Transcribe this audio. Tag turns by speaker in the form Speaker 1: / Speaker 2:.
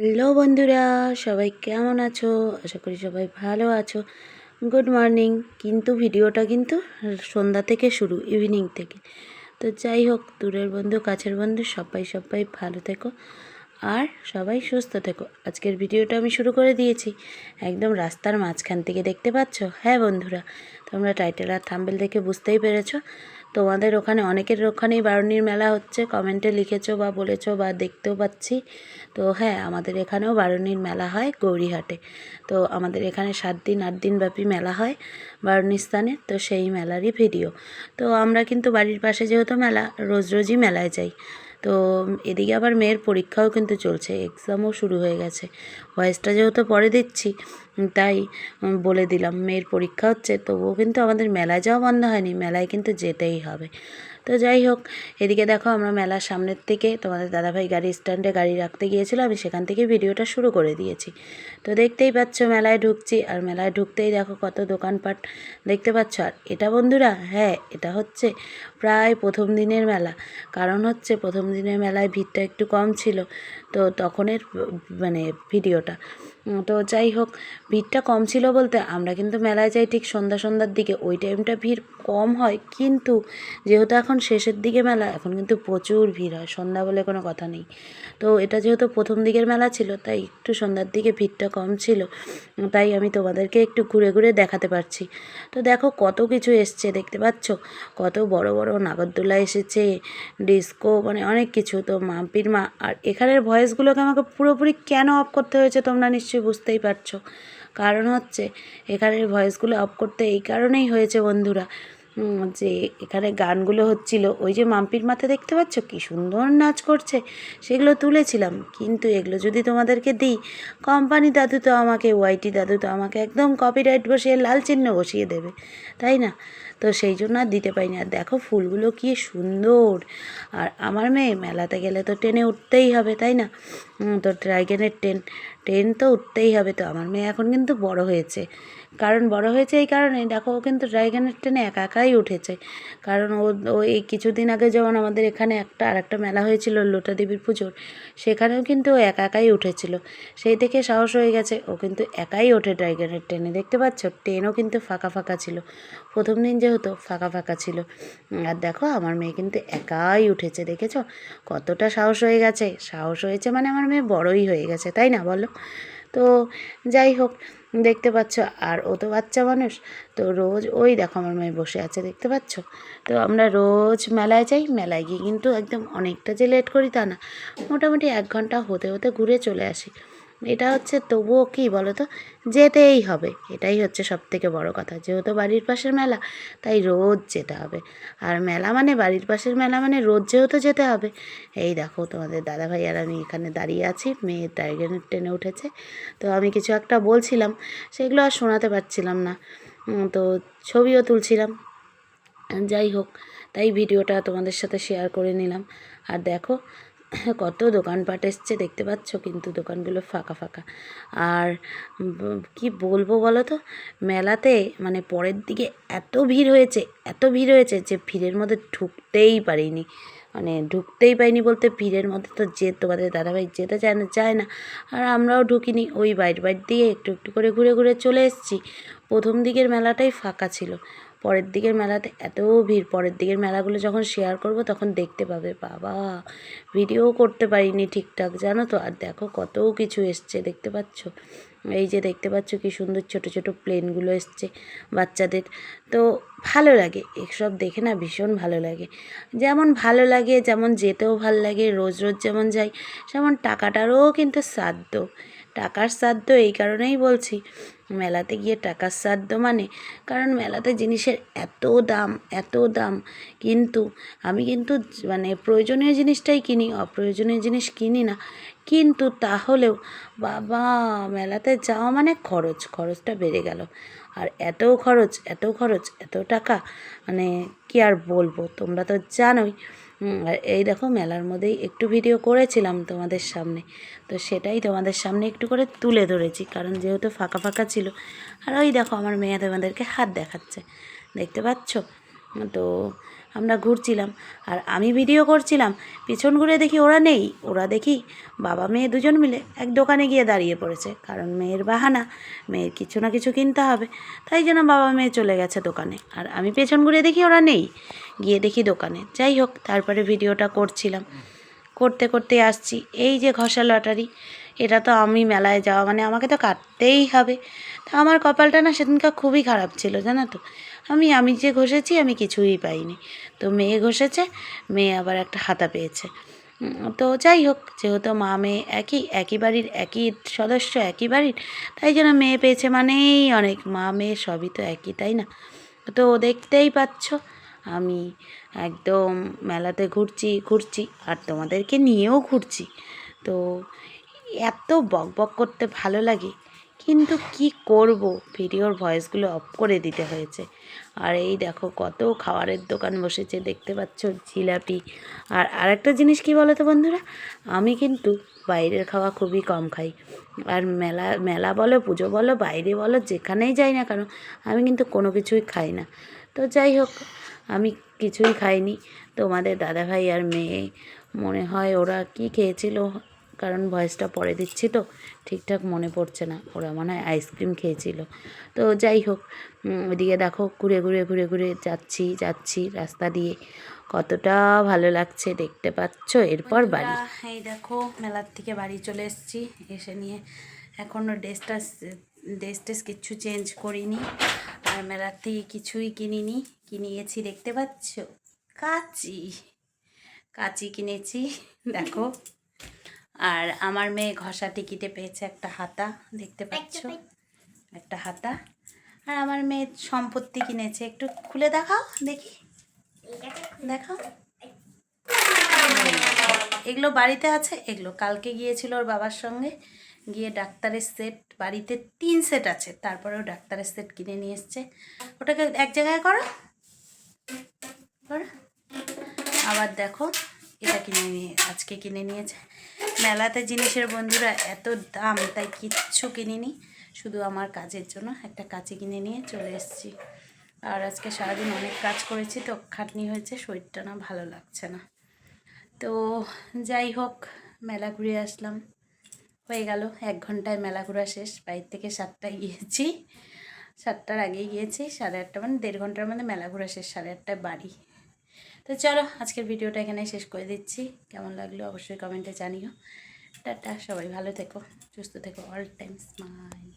Speaker 1: Hello বন্ধুরা, সবাই কেমন আছো? আশা করি সবাই ভালো আছো। Good morning. কিন্তু ভিডিওটা কিন্তু সন্ধ্যা থেকে শুরু, ইভিনিং থেকে। তো যাই হোক, দূরের বন্ধু, কাছের বন্ধু, সবাই সবাই ভালো থেকো আর সবাই সুস্থ থেকো। আজকের ভিডিওটা আমি শুরু করে দিয়েছি। একদম রাস্তার মাঝখান থেকে দেখতে পাচ্ছ? হ্যাঁ বন্ধুরা, তোমরা টাইটেল আর থাম্বেল দেখে বুঝতেই পেরেছ। তোমাদের ওখানে অনেকের ওখানেই বারুণীর মেলা হচ্ছে। কমেন্টে লিখেছো বা বলেছ বা দেখতেও পাচ্ছি। তো হ্যাঁ আমাদের এখানেও বারুণীর মেলা হয় গৌরীহাটে। তো আমাদের এখানে সাত দিন, আট দিন ব্যাপী মেলা হয় বারুণীর স্থানে। তো সেই মেলারই ভিডিও। তো আমরা কিন্তু বাড়ির পাশে যেহেতু মেলা, রোজ রোজই মেলায় যাই। তো এদিকে আবার মেয়ের পরীক্ষাও কিন্তু চলছে এক্সামও শুরু হয়ে গেছে। ভয়েসটা যেহেতু পরে দিচ্ছি, তাই বলে দিলাম, মেয়ের পরীক্ষা হচ্ছে, তবুও কিন্তু আমাদের মেলায় যাওয়া বন্ধ হয়নি, মেলায় কিন্তু যেতেই হবে। তো যাই হোক, এদিকে দেখো আমরা মেলার সামনের থেকে তোমাদের দাদাভাই গাড়ি স্ট্যান্ডে গাড়ি রাখতে গিয়েছিল, আমি সেখান থেকে ভিডিওটা শুরু করে দিয়েছি। তো দেখতেই পাচ্ছ মেলায় ঢুকছি, আর মেলায় ঢুকতেই দেখো কত দোকানপাট। দেখতে পাচ্ছ? আর এটা বন্ধুরা হ্যাঁ এটা হচ্ছে প্রায় প্রথম দিনের মেলা। কারণ হচ্ছে প্রথম দিনের মেলায় ভিড়টা একটু কম ছিল, তো তখনের মানে ভিডিওটা। তো যাই হোক, ভিড়টা কম ছিল বলতে আমরা কিন্তু মেলায় যাই ঠিক সন্ধ্যা সন্ধ্যার দিকে। ওই টাইমটা ভিড় কম হয়, কিন্তু যেহেতু এখন শেষের দিকে মেলা, এখন কিন্তু প্রচুর ভিড় হয়। সন্ধ্যা বলে কোনো কথা নেই। তো এটা যেহেতু প্রথম দিকের মেলা ছিল, তাই একটু সন্ধ্যার দিকে ভিড়টা কম ছিল। তাই আমি তোমাদেরকে একটু ঘুরে ঘুরে দেখাতে পারছি। তো দেখো, কত কিছু এসছে, দেখতে পাচ্ছ? কত বড় বড় নাগরদোলা এসেছে, ডিস্কো মানে অনেক কিছু। তো মাম্পির মা, আর এখানের ভয়েসগুলোকে আমাকে পুরোপুরি কেন অফ করতে হয়েছে তোমরা নিশ্চয়ই বুঝতেই পারছ। কারণ হচ্ছে, এখানের ভয়েসগুলো অফ করতে এই কারণেই হয়েছে বন্ধুরা যে এখানে গানগুলো হচ্ছিল, ওই যে মাম্পির মাথা দেখতে পাচ্ছ? কি সুন্দর নাচ করছে। সেগুলো তুলেছিলাম। কিন্তু এগুলো যদি তোমাদেরকে দিই, কোম্পানি দাদু তো আমাকে, ওয়াইটি দাদু তো আমাকে একদম কপিরাইট বসিয়ে লাল চিহ্ন বসিয়ে দেবে, তাই না? তো সেই জন্য আর দিতে পারিনি। আর দেখো ফুলগুলো কি সুন্দর। আর আমার মেয়ে মেলাতে গেলে তো ট্রেনে উঠতেই হবে, তাই না? তো ড্রাইগেনের ট্রেন ট্রেন তো উঠতেই হবে তো। আমার মেয়ে এখন কিন্তু বড় হয়েছে। কারণ বড় হয়েছে এই কারণে দেখো, ও কিন্তু ড্রাইগনের ট্রেনে একা একাই উঠেছে। কারণ ও ও এই কিছুদিন আগে যেমন আমাদের এখানে একটা আর একটা মেলা হয়েছিল লোটা দেবীর পুজোর, সেখানেও কিন্তু ও একা একাই উঠেছিল। সেই থেকে সাহস হয়ে গেছে। ও কিন্তু একাই ওঠে ড্রাইগনের ট্রেনে দেখতে পাচ্ছ? ট্রেনও কিন্তু ফাঁকা ফাঁকা ছিল। প্রথম দিন যেহেতু ফাঁকা ফাঁকা ছিল। আর দেখো, আমার মেয়ে কিন্তু একাই উঠেছে। দেখেছ? কতটা সাহস হয়ে গেছে। সাহস হয়েছে মানে আমার মেয়ে বড়ই হয়ে গেছে। তাই না? বলো। তো যাই হোক, দেখতে পাচ্ছ, আর ও তো বাচ্চা মানুষ, তো রোজ ওই দেখো আমার মেয়ে বসে আছে, দেখতে পাচ্ছ? তো আমরা রোজ মেলায় যাই, মেলায় গিয়ে কিন্তু একদম অনেকটা যে লেট করি তা না, মোটামুটি এক ঘণ্টা হতে হতে ঘুরে চলে আসি। এটা হচ্ছে তবুও কি বলো তো যেতেই হবে। এটাই হচ্ছে সব থেকে বড় কথা। যেহেতু বাড়ির পাশের মেলা, তাই রোজ যেতে হবে। আর মেলা মানে বাড়ির পাশের মেলা মানে রোজ যেহেতু যেতে হবে। এই দেখো তোমাদের দাদাভাই আর আমি এখানে দাঁড়িয়ে আছি। মেয়ে টাইগারের ট্রেনে উঠেছে। তো আমি কিছু একটা বলছিলাম, সেগুলো আর শোনাতে পারছিলাম না। তো ছবিও তুলছিলাম। যাই হোক, তাই ভিডিওটা তোমাদের সাথে শেয়ার করে নিলাম। আর দেখো কত দোকানপাট এসছে দেখতে পাচ্ছ, কিন্তু দোকানগুলো ফাঁকা ফাঁকা। আর কি বলব বলো তো? মেলাতে মানে পরের দিকে এত ভিড় হয়েছে, এত ভিড় হয়েছে যে ভিড়ের মধ্যে ঢুকতেই পারিনি। মানে ঢুকতেই পাইনি বলতে ভিড়ের মধ্যে তো যে তোমাদের দাদাভাই যেতে চায় না চায় না। আর আমরাও ঢুকিনি, ওই বাইর বাইর দিয়ে একটু একটু করে ঘুরে ঘুরে চলে এসেছি। প্রথম দিকের মেলাটাই ফাঁকা ছিল। পরের দিকের মেলাতে এত ভিড়। পরের দিকের মেলাগুলো যখন শেয়ার করব তখন দেখতে পাবে। বাবা ভিডিও করতে পারিনি ঠিকঠাক, জানো তো? আর দেখো কত কিছু এসছে, দেখতে পাচ্ছ? এই যে দেখতে পাচ্ছ কি সুন্দর ছোট ছোট প্লেনগুলো এসছে বাচ্চাদের। তো ভালো লাগে, এসব দেখে না ভীষণ ভালো লাগে। যেমন ভালো লাগে, যেমন যেতেও ভালো লাগে, রোজ রোজ যেমন যাই, সেমন টাকাটারও কিন্তু সাধ্য। টাকার সাধ্য এই কারণেই বলছি। মেলাতে গিয়ে টাকার সাধ্য মানে? কারণ মেলাতে জিনিসের এত দাম এত দাম। কিন্তু আমি কিন্তু মানে প্রয়োজনীয় জিনিসটাই কিনি, অপ্রয়োজনীয় জিনিস কিনি না। কিন্তু তাহলেও, বাবা, মেলাতে যাওয়া মানে খরচ, খরচটা বেড়ে গেল। আর এত খরচ এত খরচ, এত টাকা মানে কি আর বলব? তোমরা তো জানোই। আর এই দেখো মেলার মধ্যেই একটু ভিডিও করেছিলাম তোমাদের সামনে। তো সেটাই তোমাদের সামনে একটু করে তুলে ধরেছি, কারণ যেহেতু ফাঁকা ফাঁকা ছিল। আর ওই দেখো আমার মেয়ে তোমাদেরকে হাত দেখাচ্ছে। দেখতে পাচ্ছ? তো আমরা ঘুরছিলাম। আর আমি ভিডিও করছিলাম। পিছন ঘুরে দেখি ওরা নেই। ওরা দেখি বাবা মেয়ে দুজন মিলে এক দোকানে গিয়ে দাঁড়িয়ে পড়েছে। কারণ মেয়ের বাহানা, মেয়ের কিছু না কিছু কিনতে হবে। তাই জন্য বাবা মেয়ে চলে গেছে দোকানে। আর আমি পেছন ঘুরে দেখি ওরা নেই। গিয়ে দেখি দোকানে। যাই হোক, তারপরে ভিডিওটা করছিলাম। করতে করতে আসছি। এই যে ঘষা লটারি, এটা তো আমি মেলায় যাওয়া মানে আমাকে তো কাটতেই হবে। তা আমার কপালটা না সেদিনকার খুবই খারাপ ছিল, জানো তো? আমি আমি যে ঘষেছি, আমি কিছুই পাইনি। তো মেয়ে ঘষেছে, মেয়ে আবার একটা হাতা পেয়েছে। তো যাই হোক, যেহেতু মা, মেয়ে একই একই বাড়ির, একই সদস্য, একই বাড়ির, তাই জন্য মেয়ে পেয়েছে মানেই অনেক। মা, মেয়ে সবই তো একই, তাই না? তো দেখতেই পাচ্ছ, আমি একদম মেলাতে ঘুরছি ঘুরছি, আর তোমাদেরকে নিয়েও ঘুরছি। তো এত বক বক করতে ভালো লাগে। কিন্তু কি করব? ভিডিওর ভয়েসগুলো অফ করে দিতে হয়েছে। আর এই দেখো কত খাবারের দোকান বসেছে, দেখতে পাচ্ছ জিলাপি। আর আরেকটা জিনিস কি বলো তো বন্ধুরা? আমি কিন্তু বাইরের খাওয়া খুবই কম খাই। আর মেলা মেলা বলো, পুজো বলো, বাইরে বলো, যেখানেই যাই না কেন, আমি কিন্তু কোনো কিছুই খাই না। তো যাই হোক, আমি কিছুই খাইনি। তোমাদের দাদাভাই আর মেয়ে, মনে হয় ওরা কি খেয়েছিল? কারণ ভয়েসটা পরে দিচ্ছি তো ঠিকঠাক মনে পড়ছে না। ওরা মনে হয় আইসক্রিম খেয়েছিল। তো যাই হোক ওইদিকে দেখো ঘুরে ঘুরে ঘুরে ঘুরে যাচ্ছি যাচ্ছি রাস্তা দিয়ে। কতটা ভালো লাগছে দেখতে পাচ্ছ? এরপর বাড়ি। এই দেখো মেলার থেকে বাড়ি চলে এসেছি। এসে নিয়ে এখনও ড্রেসটা ড্রেস টেস কিচ্ছু চেঞ্জ করিনি। আর মেলার থেকে কিছুই কিনিনি। কিনিয়েছি দেখতে পাচ্ছ? কাচি। কাচি কিনেছি। দেখো। আর আমার মেয়ে ঘষা টিকিটে পেয়েছে একটা হাতা দেখতে পাচ্ছ? একটা হাতা। আর আমার মেয়ে সম্পত্তি কিনেছে একটু খুলে দেখাও দেখি। দেখাও। এগুলো বাড়িতে আছে? এগুলো কালকে গিয়েছিল ওর বাবার সঙ্গে। গিয়ে ডাক্তারের সেট বাড়িতে তিন সেট আছে। তারপরেও ডাক্তারের সেট কিনে নিয়ে এসছে। ওটাকে এক জায়গায় করো। আবার দেখো এটা কিনে নিয়ে আজকে কিনে নিয়েছে। মেলাতে জিনিসের বন্ধুরা এত দাম, তাই কিচ্ছু কিনিনি। শুধু আমার কাজের জন্য একটা কাঁচি কিনে নিয়ে চলে এসেছি। আর আজকে সারাদিন অনেক কাজ করেছি তো, খাটনি হয়েছে, শরীরটা না ভালো লাগছে না। তো যাই হোক, মেলা ঘুরে আসলাম। হয়ে গেল, এক ঘন্টায় মেলা ঘোরা শেষ। বাইর থেকে সাতটায় গিয়েছি। সাতটার আগেই গিয়েছি, সাড়ে আটটা মানে দেড় ঘণ্টার মধ্যে মেলা ঘোরা শেষ, সাড়ে আটটায় বাড়ি। তো চলো, আজকের ভিডিওটা এখানেই শেষ করে দিচ্ছি। কেমন লাগল অবশ্যই কমেন্টে জানিও। টাটা, সবাই ভালো থেকো, সুস্থ থেকো অল টাইম স্মাইল